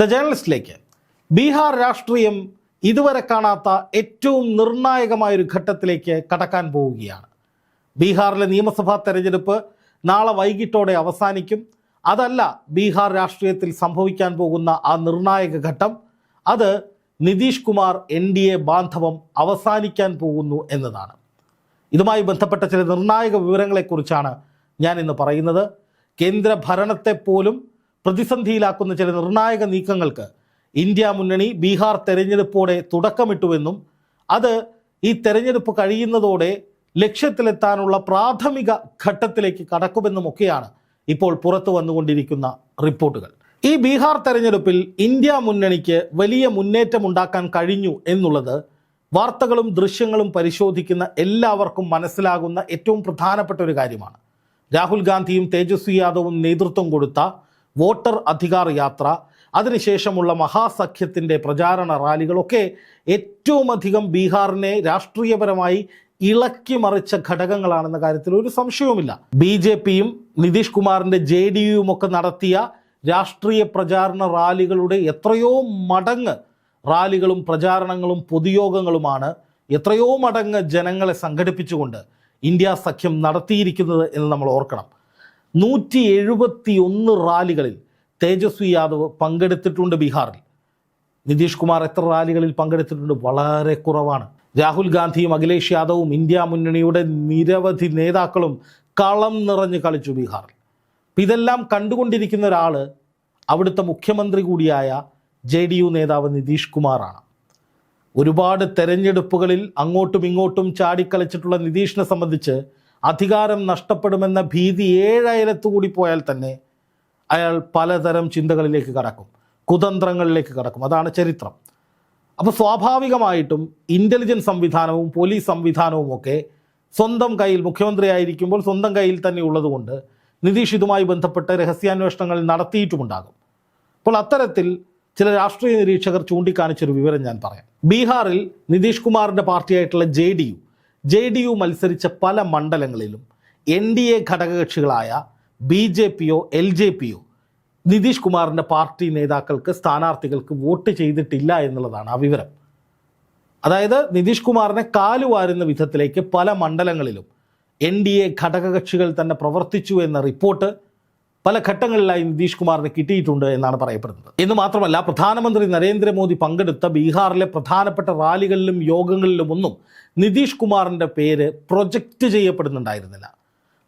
The ജേർണലിസ്റ്റിലേക്ക് Bihar രാഷ്ട്രീയം ഇതുവരെ കാണാത്ത ഏറ്റവും നിർണായകമായ ഒരു ഘട്ടത്തിലേക്ക് കടക്കാൻ പോവുകയാണ്. ബീഹാറിലെ നിയമസഭാ തെരഞ്ഞെടുപ്പ് നാളെ വൈകിട്ടോടെ അവസാനിക്കും. അതല്ല ബീഹാർ രാഷ്ട്രീയത്തിൽ സംഭവിക്കാൻ പോകുന്ന ആ നിർണായക ഘട്ടം. അത് Nitish Kumar N D A ബാന്ധവം അവസാനിക്കാൻ പോകുന്നു എന്നതാണ്. ഇതുമായി ബന്ധപ്പെട്ട ചില നിർണായക വിവരങ്ങളെക്കുറിച്ചാണ് ഞാൻ ഇന്ന് പറയുന്നത്. കേന്ദ്ര ഭരണത്തെ പോലും പ്രതിസന്ധിയിലാക്കുന്ന ചില നിർണായക നീക്കങ്ങൾക്ക് ഇന്ത്യ മുന്നണി ബീഹാർ തെരഞ്ഞെടുപ്പോടെ തുടക്കമിട്ടുവെന്നും അത് ഈ തെരഞ്ഞെടുപ്പ് കഴിയുന്നതോടെ ലക്ഷ്യത്തിലെത്താനുള്ള പ്രാഥമിക ഘട്ടത്തിലേക്ക് കടക്കുമെന്നുമൊക്കെയാണ് ഇപ്പോൾ പുറത്തു വന്നുകൊണ്ടിരിക്കുന്ന റിപ്പോർട്ടുകൾ. ഈ ബീഹാർ തെരഞ്ഞെടുപ്പിൽ ഇന്ത്യ മുന്നണിക്ക് വലിയ മുന്നേറ്റമുണ്ടാക്കാൻ കഴിഞ്ഞു എന്നുള്ളത് വാർത്തകളും ദൃശ്യങ്ങളും പരിശോധിക്കുന്ന എല്ലാവർക്കും മനസ്സിലാകുന്ന ഏറ്റവും പ്രധാനപ്പെട്ട ഒരു കാര്യമാണ്. രാഹുൽ ഗാന്ധിയും തേജസ്വി യാദവും നേതൃത്വം കൊടുത്ത വോട്ടർ അധികാർ യാത്ര അതിനുശേഷമുള്ള മഹാസഖ്യത്തിന്റെ പ്രചാരണ റാലികളൊക്കെ ഏറ്റവും അധികം ബീഹാറിനെ രാഷ്ട്രീയപരമായി ഇളക്കി മറിച്ച ഘടകങ്ങളാണെന്ന കാര്യത്തിൽ ഒരു സംശയവുമില്ല. ബി ജെ പിയും നിതീഷ് കുമാറിന്റെ ജെ ഡി യുവും ഒക്കെ നടത്തിയ രാഷ്ട്രീയ പ്രചാരണ റാലികളുടെ എത്രയോ മടങ്ങ് റാലികളും പ്രചാരണങ്ങളും പൊതുയോഗങ്ങളുമാണ് എത്രയോ മടങ്ങ് ജനങ്ങളെ സംഘടിപ്പിച്ചുകൊണ്ട് ഇന്ത്യ സഖ്യം നടത്തിയിരിക്കുന്നത് എന്ന് നമ്മൾ ഓർക്കണം. നൂറ്റി എഴുപത്തി ഒന്ന് റാലികളിൽ തേജസ്വി യാദവ് പങ്കെടുത്തിട്ടുണ്ട് ബീഹാറിൽ. നിതീഷ് കുമാർ എത്ര റാലികളിൽ പങ്കെടുത്തിട്ടുണ്ട്? വളരെ കുറവാണ്. രാഹുൽ ഗാന്ധിയും അഖിലേഷ് യാദവും ഇന്ത്യ മുന്നണിയുടെ നിരവധി നേതാക്കളും കളം നിറഞ്ഞ് കളിച്ചു ബീഹാറിൽ. അപ്പം ഇതെല്ലാം കണ്ടുകൊണ്ടിരിക്കുന്ന ഒരാൾ അവിടുത്തെ മുഖ്യമന്ത്രി കൂടിയായ ജെ ഡി യു നേതാവ് നിതീഷ് കുമാറാണ്. ഒരുപാട് തെരഞ്ഞെടുപ്പുകളിൽ അങ്ങോട്ടും ഇങ്ങോട്ടും ചാടിക്കളിച്ചിട്ടുള്ള നിതീഷിനെ സംബന്ധിച്ച് അധികാരം നഷ്ടപ്പെടുമെന്ന ഭീതി ഏഴയലത്ത് കൂടി പോയാൽ തന്നെ അയാൾ പലതരം ചിന്തകളിലേക്ക് കടക്കും കുതന്ത്രങ്ങളിലേക്ക് കടക്കും. അതാണ് ചരിത്രം. അപ്പോൾ സ്വാഭാവികമായിട്ടും ഇന്റലിജൻസ് സംവിധാനവും പോലീസ് സംവിധാനവും ഒക്കെ സ്വന്തം കയ്യിൽ മുഖ്യമന്ത്രിയായിരിക്കുമ്പോൾ സ്വന്തം കയ്യിൽ തന്നെ ഉള്ളതുകൊണ്ട് നിതീഷ് ഇതുമായി ബന്ധപ്പെട്ട് രഹസ്യാന്വേഷണങ്ങൾ നടത്തിയിട്ടുമുണ്ടാകും. അപ്പോൾ അത്തരത്തിൽ ചില രാഷ്ട്രീയ നിരീക്ഷകർ ചൂണ്ടിക്കാണിച്ചൊരു വിവരം ഞാൻ പറയാം. ബീഹാറിൽ നിതീഷ് കുമാറിന്റെ പാർട്ടിയായിട്ടുള്ള J D U J D U മത്സരിച്ച പല മണ്ഡലങ്ങളിലും എൻ ഡി എ ഘടകകക്ഷികളായ ബി ജെ പിയോ എൽ ജെ പിയോ നിതീഷ് കുമാറിന്റെ പാർട്ടി നേതാക്കൾക്ക് സ്ഥാനാർത്ഥികൾക്ക് വോട്ട് ചെയ്തിട്ടില്ല എന്നുള്ളതാണ് ആ വിവരം. അതായത് നിതീഷ് കുമാറിനെ കാലുവാരുന്ന വിധത്തിലേക്ക് പല മണ്ഡലങ്ങളിലും എൻ ഡി എ ഘടകകക്ഷികൾ തന്നെ പ്രവർത്തിച്ചു എന്ന റിപ്പോർട്ട് പല ഘട്ടങ്ങളിലായി നിതീഷ് കുമാറിന് കിട്ടിയിട്ടുണ്ട് എന്നാണ് പറയപ്പെടുന്നത്. എന്ന് മാത്രമല്ല പ്രധാനമന്ത്രി നരേന്ദ്രമോദി പങ്കെടുത്ത ബീഹാറിലെ പ്രധാനപ്പെട്ട റാലികളിലും യോഗങ്ങളിലും ഒന്നും നിതീഷ് കുമാറിന്റെ പേര് പ്രൊജക്റ്റ് ചെയ്യപ്പെടുന്നുണ്ടായിരുന്നില്ല.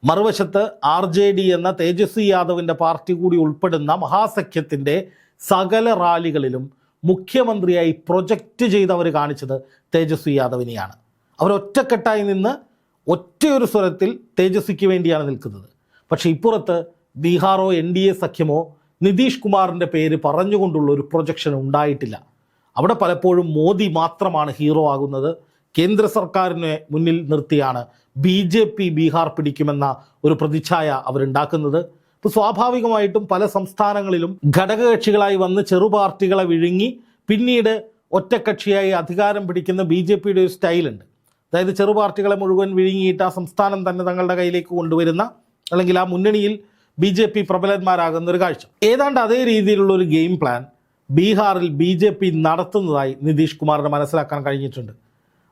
മറുവശത്ത് ആർ ജെ ഡി എന്ന തേജസ്വി യാദവിന്റെ പാർട്ടി കൂടി ഉൾപ്പെടുന്ന മഹാസഖ്യത്തിന്റെ സകല റാലികളിലും മുഖ്യമന്ത്രിയായി പ്രൊജക്റ്റ് ചെയ്ത് അവർ കാണിച്ചത് തേജസ്വി യാദവിനെയാണ്. അവർ ഒറ്റക്കെട്ടായി നിന്ന് ഒറ്റയൊരു സ്വരത്തിൽ തേജസ്വിക്ക് വേണ്ടിയാണ് നിൽക്കുന്നത്. പക്ഷേ ഇപ്പുറത്ത് ബീഹാറോ എൻ ഡി എ സഖ്യമോ നിതീഷ് കുമാറിന്റെ പേര് പറഞ്ഞുകൊണ്ടുള്ള ഒരു പ്രൊജക്ഷൻ ഉണ്ടായിട്ടില്ല. അവിടെ പലപ്പോഴും മോദി മാത്രമാണ് ഹീറോ ആകുന്നത്. കേന്ദ്ര സർക്കാരിനെ മുന്നിൽ നിർത്തിയാണ് ബി ജെ പി ബീഹാർ പിടിക്കുമെന്ന ഒരു പ്രതിച്ഛായ അവരുണ്ടാക്കുന്നത്. ഇപ്പോൾ സ്വാഭാവികമായിട്ടും പല സംസ്ഥാനങ്ങളിലും ഘടകകക്ഷികളായി വന്ന് ചെറു പാർട്ടികളെ വിഴുങ്ങി പിന്നീട് ഒറ്റക്കക്ഷിയായി അധികാരം പിടിക്കുന്ന ബി ജെ പിയുടെ ഒരു സ്റ്റൈലുണ്ട്. അതായത് ചെറു പാർട്ടികളെ മുഴുവൻ വിഴുങ്ങിയിട്ട് ആ സംസ്ഥാനം തന്നെ തങ്ങളുടെ കയ്യിലേക്ക് കൊണ്ടുവരുന്ന അല്ലെങ്കിൽ ആ മുന്നണിയിൽ ബി ജെ പി പ്രബലന്മാരാകുന്ന ഒരു കാഴ്ച. ഏതാണ്ട് അതേ രീതിയിലുള്ള ഒരു ഗെയിം പ്ലാൻ ബീഹാറിൽ ബി ജെ പി നടത്തുന്നതായി നിതീഷ് കുമാറിന് മനസ്സിലാക്കാൻ കഴിഞ്ഞിട്ടുണ്ട്.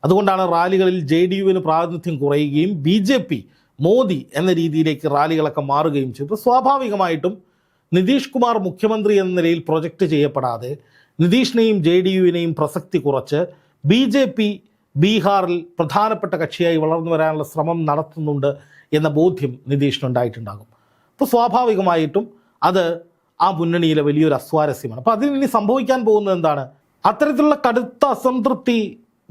അതുകൊണ്ടാണ് റാലികളിൽ ജെ ഡി യുവിന് പ്രാതിനിധ്യം കുറയുകയും ബി ജെ പി മോദി എന്ന രീതിയിലേക്ക് റാലികളൊക്കെ മാറുകയും ചെയ്തു. സ്വാഭാവികമായിട്ടും നിതീഷ് കുമാർ മുഖ്യമന്ത്രി എന്ന നിലയിൽ പ്രൊജക്റ്റ് ചെയ്യപ്പെടാതെ നിതീഷിനെയും ജെ ഡി യുവിനെയും പ്രസക്തി കുറച്ച് ബി ജെ പി ബീഹാറിൽ പ്രധാനപ്പെട്ട കക്ഷിയായി വളർന്നു വരാനുള്ള ശ്രമം നടത്തുന്നുണ്ട് എന്ന ബോധ്യം നിതീഷിനുണ്ടായിട്ടുണ്ടാകും. അപ്പോൾ സ്വാഭാവികമായിട്ടും അത് ആ മുന്നണിയിലെ വലിയൊരു അസ്വാരസ്യമാണ്. അപ്പോൾ അതിന് ഇനി സംഭവിക്കാൻ പോകുന്നത് എന്താണ്? അത്തരത്തിലുള്ള കടുത്ത അസംതൃപ്തി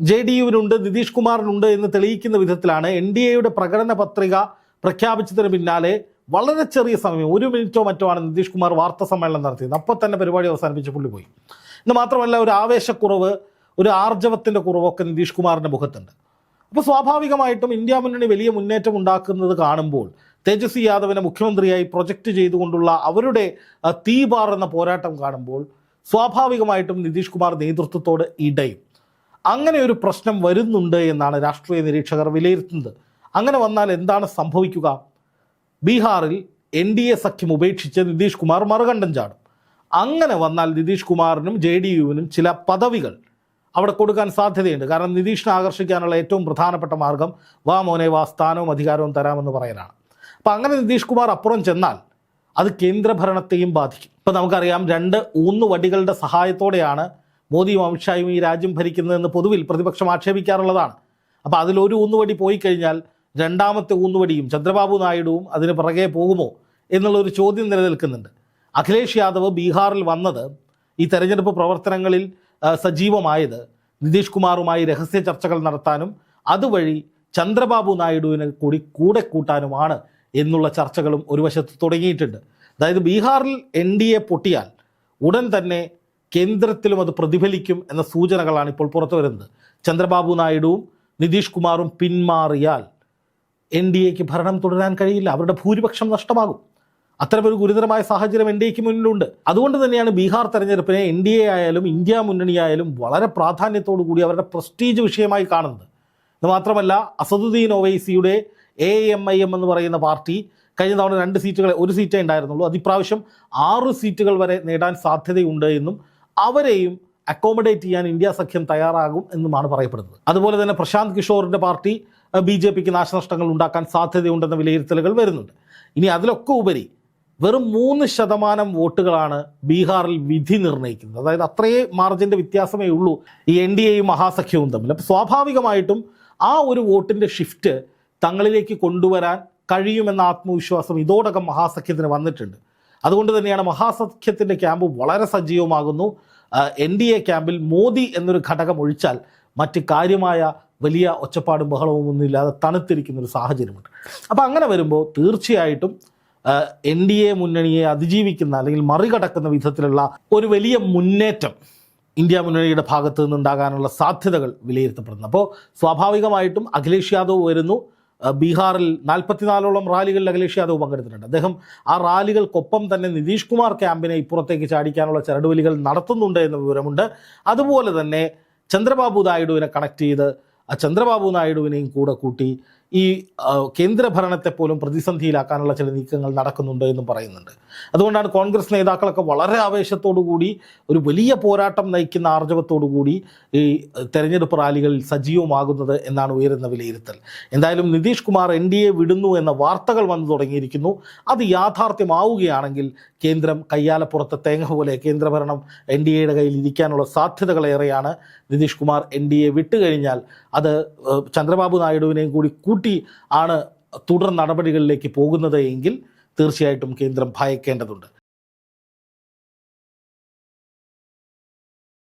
ജെ ഡി യുവിനുണ്ട് നിതീഷ് കുമാറിനുണ്ട് എന്ന് തെളിയിക്കുന്ന വിധത്തിലാണ് എൻ ഡി എയുടെ പ്രകടന പത്രിക പ്രഖ്യാപിച്ചതിന് പിന്നാലെ വളരെ ചെറിയ സമയം ഒരു മിനിറ്റോ മറ്റോ ആണ് നിതീഷ് കുമാർ വാർത്താ സമ്മേളനം നടത്തിയത്. അപ്പോൾ തന്നെ പരിപാടി അവസാനിപ്പിച്ച് പുള്ളി പോയി. എന്ന് മാത്രമല്ല ഒരു ആവേശക്കുറവ് ഒരു ആർജവത്തിന്റെ കുറവൊക്കെ നിതീഷ് കുമാറിന്റെ മുഖത്തുണ്ട്. അപ്പോൾ സ്വാഭാവികമായിട്ടും ഇന്ത്യ മുന്നണി വലിയ മുന്നേറ്റം ഉണ്ടാക്കുന്നത് കാണുമ്പോൾ തേജസ്വി യാദവിനെ മുഖ്യമന്ത്രിയായി പ്രൊജക്റ്റ് ചെയ്തുകൊണ്ടുള്ള അവരുടെ തീപാറുന്ന പോരാട്ടം കാണുമ്പോൾ സ്വാഭാവികമായിട്ടും നിതീഷ് കുമാർ നേതൃത്വത്തോട് ഇടയും. അങ്ങനെ ഒരു പ്രശ്നം വരുന്നുണ്ട് എന്നാണ് രാഷ്ട്രീയ നിരീക്ഷകർ വിലയിരുത്തുന്നത്. അങ്ങനെ വന്നാൽ എന്താണ് സംഭവിക്കുക? ബീഹാറിൽ എൻ ഡി എ സഖ്യം ഉപേക്ഷിച്ച് നിതീഷ് കുമാർ മറുകണ്ഠം ചാടും. അങ്ങനെ വന്നാൽ നിതീഷ് കുമാറിനും ജെ ഡി യുവിനും ചില പദവികൾ അവിടെ കൊടുക്കാൻ സാധ്യതയുണ്ട്. കാരണം നിതീഷിനെ ആകർഷിക്കാനുള്ള ഏറ്റവും പ്രധാനപ്പെട്ട മാർഗം വാ മോനെ വാ സ്ഥാനവും അധികാരവും തരാമെന്ന് പറയലാണ്. അപ്പം അങ്ങനെ നിതീഷ് കുമാർ അപ്പുറം ചെന്നാൽ അത് കേന്ദ്രഭരണത്തെയും ബാധിക്കും. ഇപ്പം നമുക്കറിയാം രണ്ട് ഊന്നുവടികളുടെ സഹായത്തോടെയാണ് മോദിയും അമിത്ഷായും ഈ രാജ്യം ഭരിക്കുന്നതെന്ന് പൊതുവിൽ പ്രതിപക്ഷം ആക്ഷേപിക്കാറുള്ളതാണ്. അപ്പോൾ അതിലൊരു ഊന്നുവടി പോയി കഴിഞ്ഞാൽ രണ്ടാമത്തെ ഊന്നുവടിയും ചന്ദ്രബാബു നായിഡുവും അതിന് പിറകെ പോകുമോ എന്നുള്ളൊരു ചോദ്യം നിലനിൽക്കുന്നുണ്ട്. അഖിലേഷ് യാദവ് ബീഹാറിൽ വന്നത് ഈ തെരഞ്ഞെടുപ്പ് പ്രവർത്തനങ്ങളിൽ സജീവമായത് നിതീഷ് കുമാറുമായി രഹസ്യ ചർച്ചകൾ നടത്താനും അതുവഴി ചന്ദ്രബാബു നായിഡുവിനെ കൂടി കൂടെ കൂട്ടാനുമാണ് എന്നുള്ള ചർച്ചകളും ഒരു വശത്ത് തുടങ്ങിയിട്ടുണ്ട്. അതായത് ബീഹാറിൽ എൻ ഡി എ പൊട്ടിയാൽ ഉടൻ തന്നെ കേന്ദ്രത്തിലും അത് പ്രതിഫലിക്കും എന്ന സൂചനകളാണ് ഇപ്പോൾ പുറത്തു വരുന്നത്. ചന്ദ്രബാബു നായിഡുവും നിതീഷ് കുമാറും പിന്മാറിയാൽ എൻ ഡി എക്ക് ഭരണം തുടരാൻ കഴിയില്ല. അവരുടെ ഭൂരിപക്ഷം നഷ്ടമാകും. അത്തരമൊരു ഗുരുതരമായ സാഹചര്യം എൻ ഡി എക്ക് മുന്നിലുണ്ട്. അതുകൊണ്ട് തന്നെയാണ് ബീഹാർ തെരഞ്ഞെടുപ്പിനെ എൻ ഡി എ ആയാലും ഇന്ത്യ മുന്നണിയായാലും വളരെ പ്രാധാന്യത്തോടു കൂടി അവരുടെ പ്രസ്റ്റീജ് വിഷയമായി കാണുന്നത്. ഇത് മാത്രമല്ല Asaduddin ഒവൈസിയുടെ A I M I M പറയുന്ന പാർട്ടി കഴിഞ്ഞ തവണ രണ്ട് സീറ്റുകളെ ഒരു സീറ്റേ ഉണ്ടായിരുന്നുള്ളൂ. അത് ഇപ്രാവശ്യം ആറ് സീറ്റുകൾ വരെ നേടാൻ സാധ്യതയുണ്ട് എന്നും അവരെയും അക്കോമഡേറ്റ് ചെയ്യാൻ ഇന്ത്യ സഖ്യം തയ്യാറാകും എന്നുമാണ് പറയപ്പെടുന്നത്. അതുപോലെ തന്നെ പ്രശാന്ത് കിഷോറിന്റെ പാർട്ടി ബി ജെ പിക്ക് നാശനഷ്ടങ്ങൾ ഉണ്ടാക്കാൻ സാധ്യതയുണ്ടെന്ന വിലയിരുത്തലുകൾ വരുന്നുണ്ട്. ഇനി അതിലൊക്കെ ഉപരി വെറും മൂന്ന് ശതമാനം വോട്ടുകളാണ് ബീഹാറിൽ വിധി നിർണയിക്കുന്നത്. അതായത് അത്രയേ മാർജിന്റെ വ്യത്യാസമേ ഉള്ളൂ ഈ എൻ ഡി എയും മഹാസഖ്യവും തമ്മിൽ. അപ്പോൾ സ്വാഭാവികമായിട്ടും ആ ഒരു വോട്ടിന്റെ ഷിഫ്റ്റ് തങ്ങളിലേക്ക് കൊണ്ടുവരാൻ കഴിയുമെന്ന ആത്മവിശ്വാസം ഇതോടകം മഹാസഖ്യത്തിന് വന്നിട്ടുണ്ട്. അതുകൊണ്ട് തന്നെയാണ് മഹാസഖ്യത്തിന്റെ ക്യാമ്പ് വളരെ സജീവമാകുന്നു. എൻ ഡി എ ക്യാമ്പിൽ മോദി എന്നൊരു ഘടകം ഒഴിച്ചാൽ മറ്റ് കാര്യമായ വലിയ ഒച്ചപ്പാടും ബഹളവും ഒന്നുമില്ലാതെ തണുത്തിരിക്കുന്ന ഒരു സാഹചര്യമുണ്ട്. അപ്പോൾ അങ്ങനെ വരുമ്പോൾ തീർച്ചയായിട്ടും എൻ ഡി എ മുന്നണിയെ അതിജീവിക്കുന്ന അല്ലെങ്കിൽ മറികടക്കുന്ന വിധത്തിലുള്ള ഒരു വലിയ മുന്നേറ്റം ഇന്ത്യ മുന്നണിയുടെ ഭാഗത്തു നിന്നുണ്ടാകാനുള്ള സാധ്യതകൾ വിലയിരുത്തപ്പെടുന്നു. അപ്പോൾ സ്വാഭാവികമായിട്ടും അഖിലേഷ് യാദവ് വരുന്നു. ബീഹാറിൽ നാൽപ്പത്തിനാലോളം റാലികളിൽ അഖിലേഷ് യാദവ് പങ്കെടുത്തിട്ടുണ്ട്. അദ്ദേഹം ആ റാലികൾക്കൊപ്പം തന്നെ നിതീഷ് കുമാർ ക്യാമ്പിനെ ഇപ്പുറത്തേക്ക് ചാടിക്കാനുള്ള ചരടുവലികൾ നടത്തുന്നുണ്ട് എന്ന വിവരമുണ്ട്. അതുപോലെ തന്നെ ചന്ദ്രബാബു നായിഡുവിനെ കണക്ട് ചെയ്ത് ചന്ദ്രബാബു നായിഡുവിനെയും കൂടെ കൂട്ടി ഈ കേന്ദ്രഭരണത്തെ പോലും പ്രതിസന്ധിയിലാക്കാനുള്ള ചില നീക്കങ്ങൾ നടക്കുന്നുണ്ട് എന്നും പറയുന്നുണ്ട്. അതുകൊണ്ടാണ് കോൺഗ്രസ് നേതാക്കളൊക്കെ വളരെ കൂടി ഒരു വലിയ പോരാട്ടം നയിക്കുന്ന കൂടി ഈ തെരഞ്ഞെടുപ്പ് റാലികളിൽ സജീവമാകുന്നത് എന്നാണ് ഉയരുന്ന വിലയിരുത്തൽ. എന്തായാലും Nitish Kumar N D A വിടുന്നു എന്ന വാർത്തകൾ വന്നു തുടങ്ങിയിരിക്കുന്നു. അത് യാഥാർത്ഥ്യമാവുകയാണെങ്കിൽ കേന്ദ്രം കയ്യാലപ്പുറത്തെ തേങ്ങ പോലെ കേന്ദ്രഭരണം എൻ ഡി എയുടെ കയ്യിൽ ഇരിക്കാനുള്ള സാധ്യതകളേറെയാണ് Nitish Kumar N D A വിട്ടുകഴിഞ്ഞാൽ. അത് ചന്ദ്രബാബു നായിഡുവിനെയും കൂടി കൂട്ടി ആണ് തുടർ നടപടികളിലേക്ക് പോകുന്നത് എങ്കിൽ തീർച്ചയായിട്ടും കേന്ദ്രം ഭയക്കേണ്ടതുണ്ട്.